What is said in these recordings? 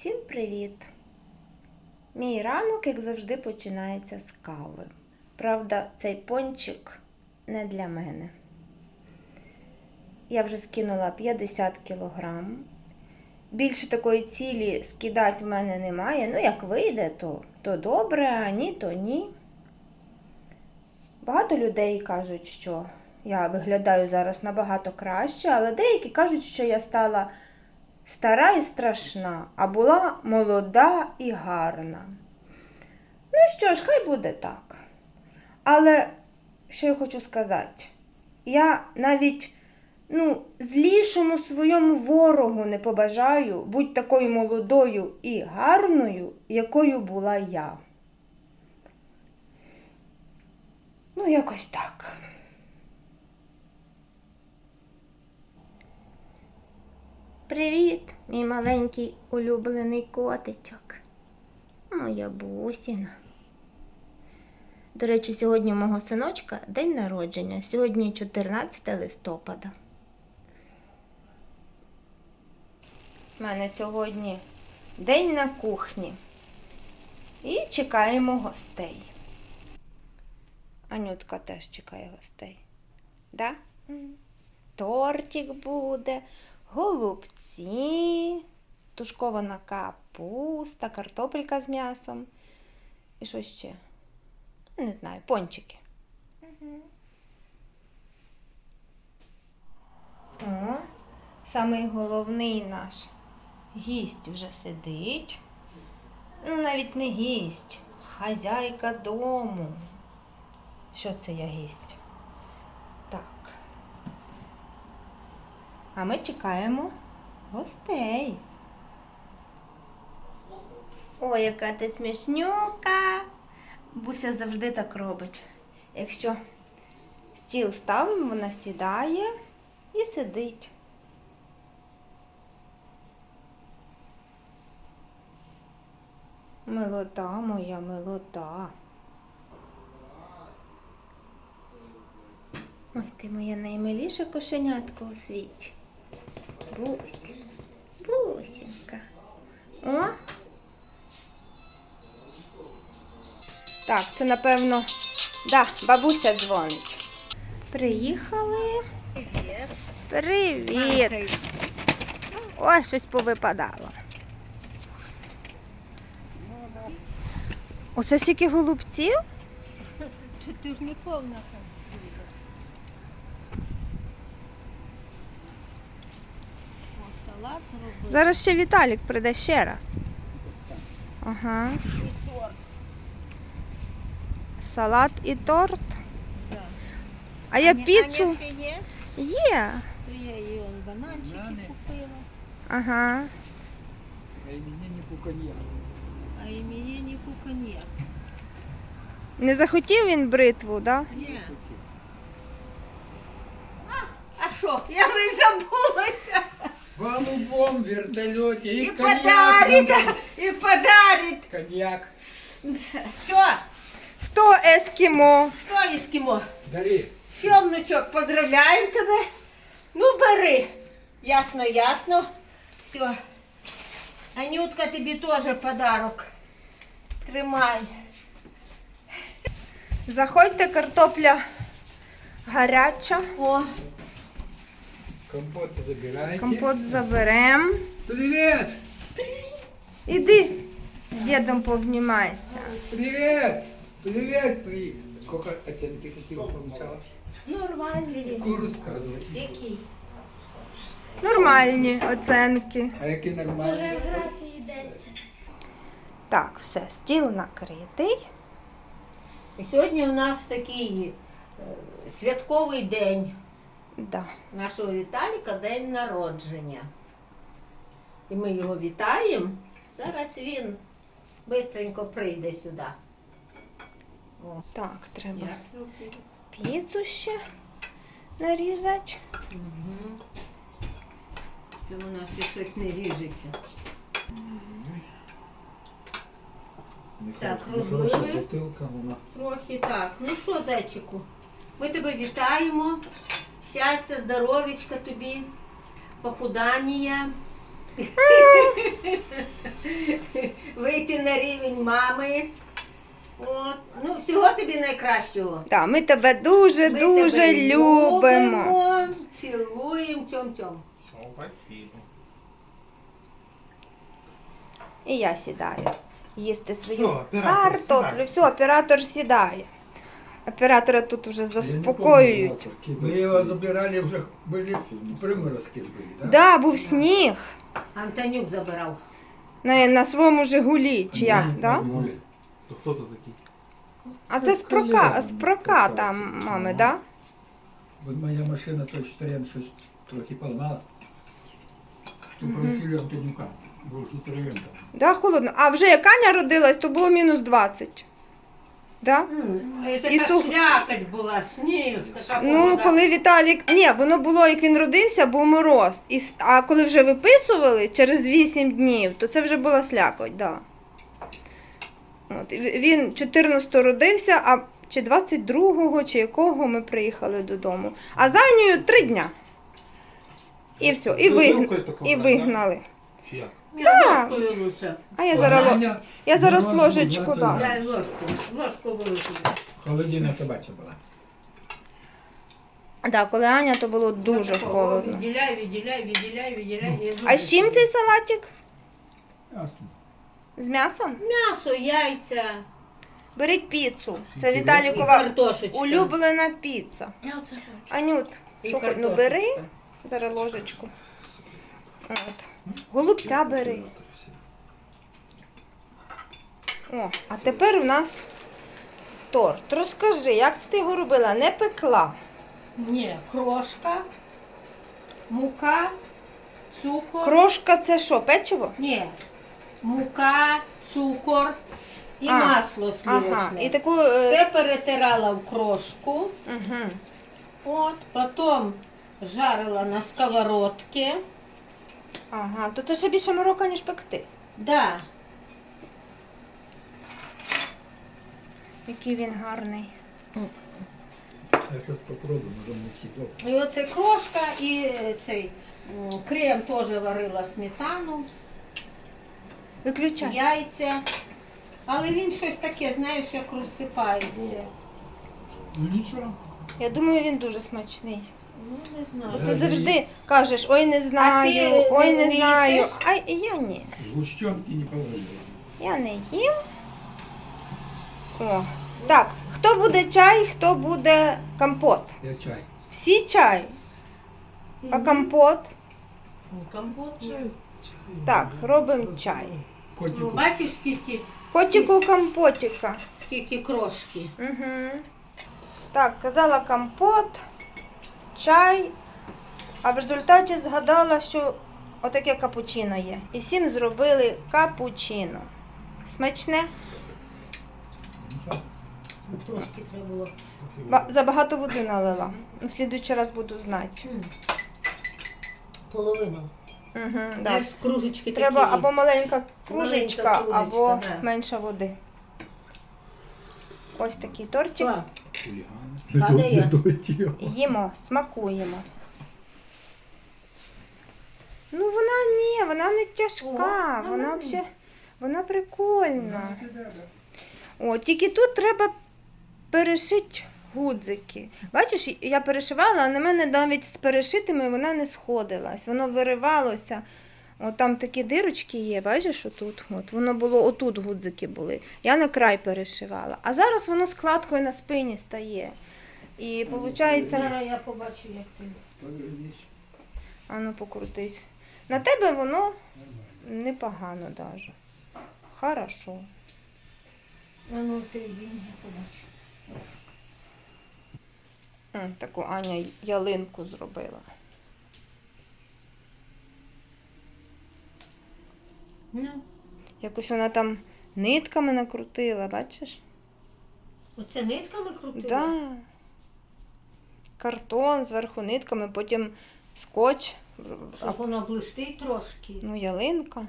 Всім привіт! Мій ранок, як завжди, починається з кави. Правда, цей пончик не для мене. Я вже скинула 50 кілограм. Більше такої цілі скидати в мене немає. Ну, як вийде, то, то добре, а ні, то ні. Багато людей кажуть, що я виглядаю зараз набагато краще, але деякі кажуть, що я стала стара і страшна, а була молода і гарна. Ну що ж, хай буде так. Але що я хочу сказати? Я навіть ну, злішому своєму ворогу не побажаю бути такою молодою і гарною, якою була я. Ну, якось так. Привіт, мій маленький улюблений котичок. Моя бусіна. До речі, сьогодні у мого синочка день народження. Сьогодні 14 листопада. У мене сьогодні день на кухні. І чекаємо гостей. Анютка теж чекає гостей. Да? Тортик буде, голубці, тушкована капуста, картопелька з м'ясом. І що ще? Не знаю, пончики. О, самий головний наш гість вже сидить. Ну, навіть не гість, хазяйка дому. Що це я гість? Так. А ми чекаємо гостей. Ой, яка ти смішнюка. Буся завжди так робить. Якщо стіл ставимо, вона сідає і сидить. Милота моя, милота. Ой, ти моя наймиліша кошенятка у світі. Бусь, бусінка. О. Так, це напевно. Да, бабуся дзвонить. Приїхали. Привіт. Ой, щось повипадало. Оце стільки голубців? Чи ти ж не повна там? О, салат зробив. Зараз ще Віталік прийде ще раз. Ага. І торт. Салат і торт. Да. А я Аня- піцу Аня ще є? є. То я он бананчики Банани. купила. Ага. А имениннику коньяк. А імениннику коньяк. Не захотів він бритву, да? Ні. А що? Я вже забулася. В голубом вертолете и, коньяк. подарить, надо. і подарить. Коньяк. Все, Сто ескімо. що ескімо? Дари. Що, внучок, поздравляємо тебе. Ну, бери. Ясно, ясно. Все. Анютка, тобі теж подарок. Тримай. Заходьте, картопля гаряча. О, Компот забирайте. Компот заберем. Привет! Іди з дідом повнімайся. Привет! Привет! При... Сколько оценки какие получала? нормальний. Курс сказывай. Який? Нормальні оценки. А які нормальні? Фотографії десь. Так, все, стіл накритий. І сьогодні у нас такий е, святковий день Да. нашого Віталіка, день народження. І ми його вітаємо. Зараз він швидко прийде сюди. О. Так, треба піцу ще нарізати. Угу. Це вона ще щось не ріжеться. Так, розлили. Трохи так. Ну що, зайчику? Ми тебе вітаємо. Щастя, здоров'ячка тобі, похудання. вийти на рівень мами. От. Ну, всього тобі найкращого. Так, ми тебе дуже, Ми дуже тебе любимо. Цілуємо, тьом-тьом. Спасибо. І я сідаю їсти свою Всьо, оператор картоплю. сідає. Все, оператор сідає. Оператора тут вже заспокоюють. Мы его забирали уже, были приморозки были, да? Да, був сніг Антонюк забирав. на, на своєму Жигулі, чи як, да? Были. То хто тут такий? А це з прока, з проката мами, да? Вот моя машина той Штарен щось трохи погнала. То просили Антонюка. Був Штарен там. Да, холодно. А вже як Аня родилась, то було мінус 20. Да? І така сух- слякоть була, сніг, така Ну, погода. коли Віталік. Ні, воно було, як він родився, був мороз. І... с- А коли вже виписували через 8 днів, то це вже була слякоть, да. От. і в- Він 14 родився, а чи 22-го, чи якого ми приїхали додому. А за Анею 3 дня. І все, і, вигн... і вигнали. Чи як? Я ложкою лучше. А я зараз, ло- я зараз ложечку 20 дам. Я ложку, ложку велику. Холодина собача була. Да, коли Аня, то було дуже Отако, холодно. Відділяй, відділяй, відділяй, відділяй. А з чим цей салатик? Ясно. З м'ясом? М'ясо, яйця. Беріть піцу. Це Інтересно. І Віталікова картошечка. улюблена піца. Я оце хочу. Анют, І що хоч- ну картошечка. бери зараз ложечку. От. Голубця бери. О, а тепер у нас торт. Розкажи, як це ти його робила? Не пекла. Ні, крошка, мука, цукор. Крошка це що, печиво? Ні, мука, цукор і А, масло сливочне. Ага. І таку. Е... Все перетирала в крошку, Угу. от, потім жарила на сковородці. Ага, то це ще більше морока, ніж пекти. Да. Який він гарний. Я щось попробую, може не сідло. І оце крошка і е, цей м, крем теж варила сметану, Виключай. яйця. Але він щось таке, знаєш, як розсипається. Ну нічого. Я думаю, він дуже смачний. Ну, не Бо ти завжди кажеш, ой, не знаю, ти ой, не не знаю. їсиш? А я ні. Згущенки не положили. Я не їм. О. Так, хто буде чай, хто буде компот. Я чай. Всі чай. А компот? Ну, Компот. же. Так, робимо чай. Ну, Котику. бачиш, скільки, Котику компотика. скільки крошки. Угу. Так, казала компот, чай, а в результаті згадала, що отаке капучино є. І всім зробили капучино. Смачне? Трошки треба було. Ба- Забагато води налила. На слідуючий раз буду знати. М. Половину. Угу, да. Знаєш, кружечки Треба такі. або маленька Маленька кружечка, кружечка, або да. менше води. Ось такий тортик. Де не дойти. Їмо, смакуємо. Ну вона ні, вона не тяжка, О, вона взагалі, вона прикольна. О, тільки тут треба перешити гудзики. Бачиш, я перешивала, а на мене навіть з перешитими вона не сходилась. Воно виривалося. От там такі дирочки є, бачиш, отут. От воно було отут гудзики були. Я на край перешивала. А зараз воно складкою на спині стає. І виходить. Зараз я побачу, як ти. Ану, ну, покрутись. На тебе воно непогано даже. Хорошо. А ну ти йди, я побачу. Таку Аня ялинку зробила. Ну, Якось вона там нитками накрутила, бачиш? оце нитками крутила? Да. Картон зверху нитками, потім скотч, Щоб воно блистить трошки. ну, ялинка.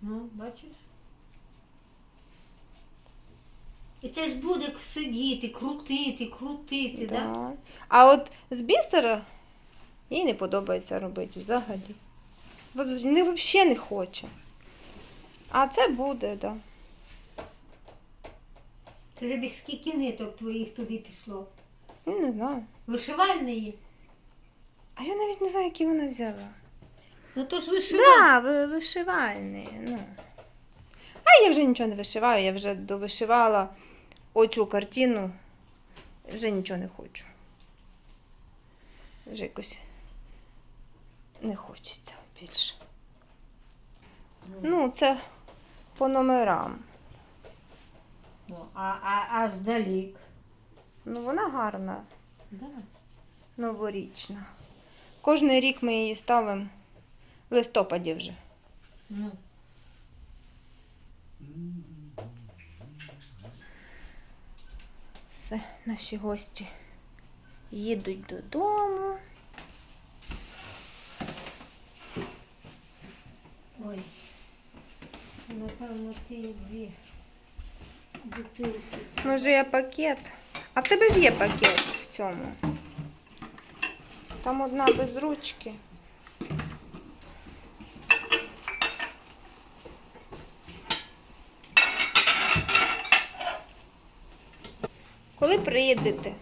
Ну, бачиш? І це ж буде сидіти, крутити, крутити, да? Да. А от з бісера їй не подобається робити взагалі. Не взагалі не хоче. А це буде, так. Да. Ти тобі скільки ниток твоїх туди пішло? Ну, не знаю. Вишивальної? А я навіть не знаю, які вона взяла. Ну то ж вишивальні. Да, ви- вишивальні. Ну. А я вже нічого не вишиваю, я вже довишивала оцю картину. Вже нічого не хочу. Вже якось не хочеться більше. Ну, це по номерам. Ну, а, а, а здалік. Ну, вона гарна, Да. новорічна. Кожний рік ми її ставимо в листопаді вже. Ну. Все, наші гості їдуть додому. Ой. Напевно, ті дві бутилки. Може, є пакет. А в тебе ж є пакет в цьому. Там одна без ручки. Коли приїдете?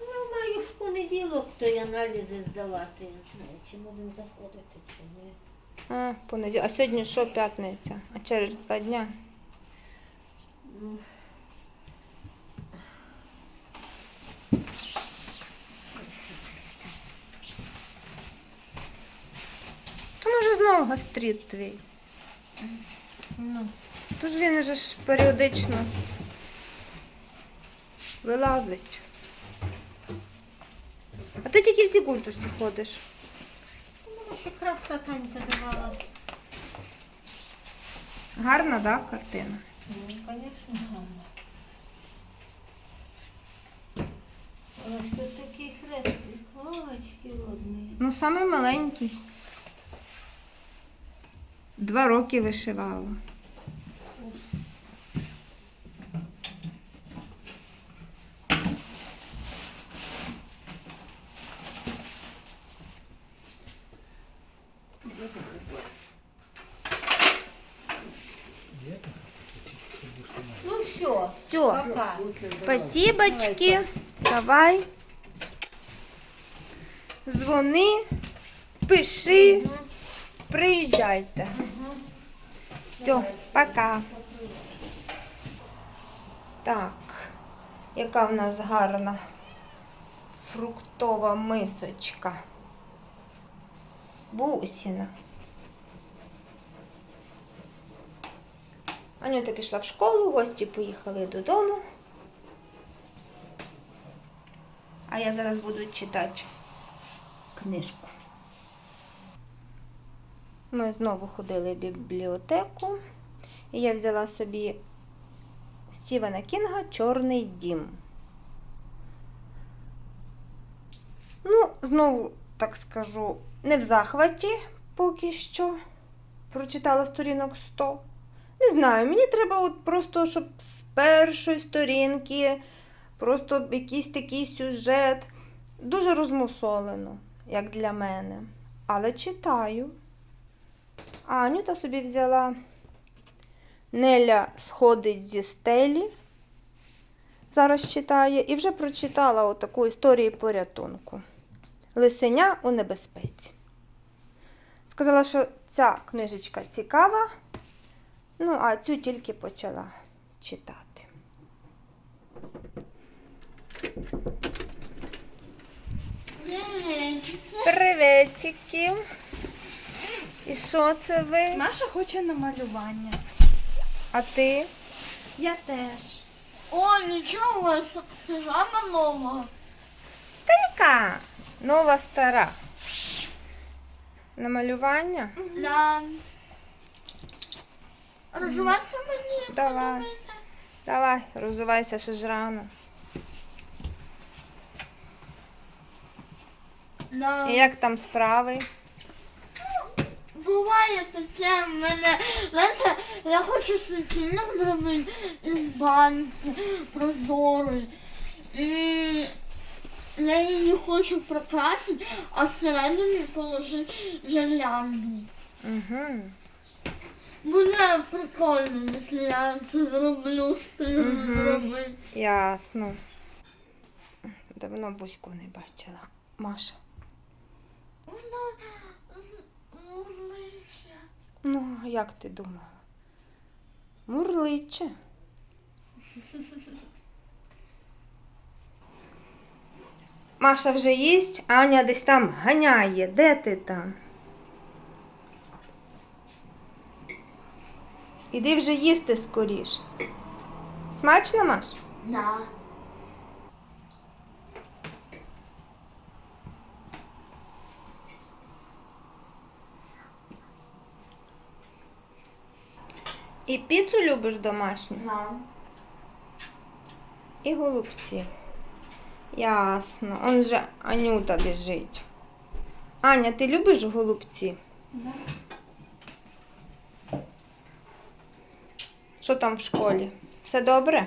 Ну, маю в понеділок той аналізи здавати. Не знаю, чи будемо заходити, чи ні. А, понеділ... а сьогодні що п'ятниця? А через два дня. Знову гастрит твій. ну. Тож він же ж періодично вилазить. А ти тільки в цій культушці ходиш. Ну, ще краска Танька давала. Гарна, да, картина? Ну, звісно, гарно. Ось тут такий хрестик. Очки одні. Ну, самий маленький. Два роки вишивала. Ну все, Все, пока. спасибочки. Давай. Дзвони, пиши, приїжджайте. Все, пока. Так, яка в нас гарна фруктова мисочка. Бусіна. Анюта пішла в школу, гості поїхали додому. А я зараз буду читати книжку. Ми знову ходили в бібліотеку, і я взяла собі Стівена Кінга Чорний дім. Ну, знову так скажу, не в захваті поки що. Прочитала сторінок 100. Не знаю, мені треба от просто, щоб з першої сторінки, просто якийсь такий сюжет. Дуже розмусолено, як для мене. Але читаю. А Анюта собі взяла Неля сходить зі стелі. Зараз читає і вже прочитала отаку історію порятунку. Лисеня у небезпеці. Сказала, що ця книжечка цікава, ну а цю тільки почала читати. Приветики. І що це ви? Маша хоче на малювання. А ти? Я теж. О, нічого, у вас піжама нова. Яка? Нова стара. На малювання? Да. Розвиватися мені. Давай. Давай, розувайся, ще ж рано. Да. І як там справи? Буває таке в мене. Знаєте, я хочу світильник зробити із банки прозорий. І я її хочу прикрасити, а всередині положити гірлянду. Угу. Буде прикольно, якщо я це зроблю, що я Ясно. Давно бузьку не бачила. Маша. Вона. Ну, як ти думала? Мурличе. Маша вже їсть, Аня десь там ганяє. Де ти там? Іди вже їсти скоріш. Смачно, Маш? Да. І піцу любиш домашню? Да. І голубці. Ясно. Он же Анюта біжить. Аня, ти любиш голубці? Да. Що там в школі? Все добре?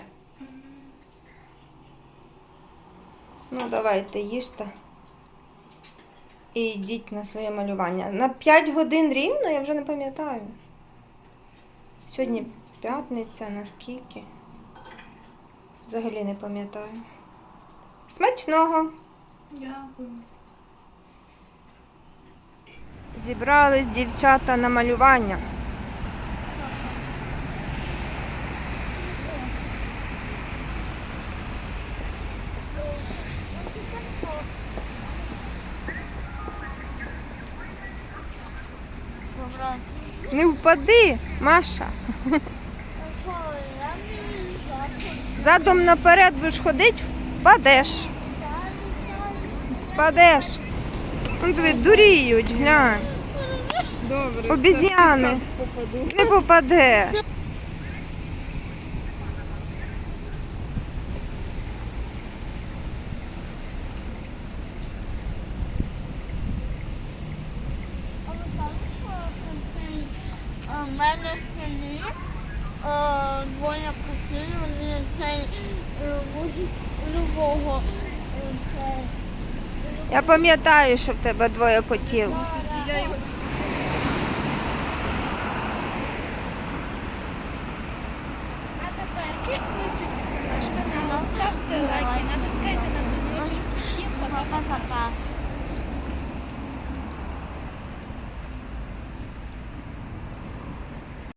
Ну, давайте їжте. І йдіть на своє малювання. На 5 годин рівно, я вже не пам'ятаю. Сьогодні п'ятниця, наскільки? Взагалі не пам'ятаю. Смачного! Дякую. Зібрались дівчата на малювання. Добре. Не впади, Маша. Задом наперед будеш ходити, впадеш. Впадеш. Ну, диви, дуріють, глянь. Добре. Обіз'яни. Не попаде. А ви знаєте, що цей, е, в мене в селі е, двоє котів, вони цей будуть любого е, Я пам'ятаю, що в тебе двоє котів. Я його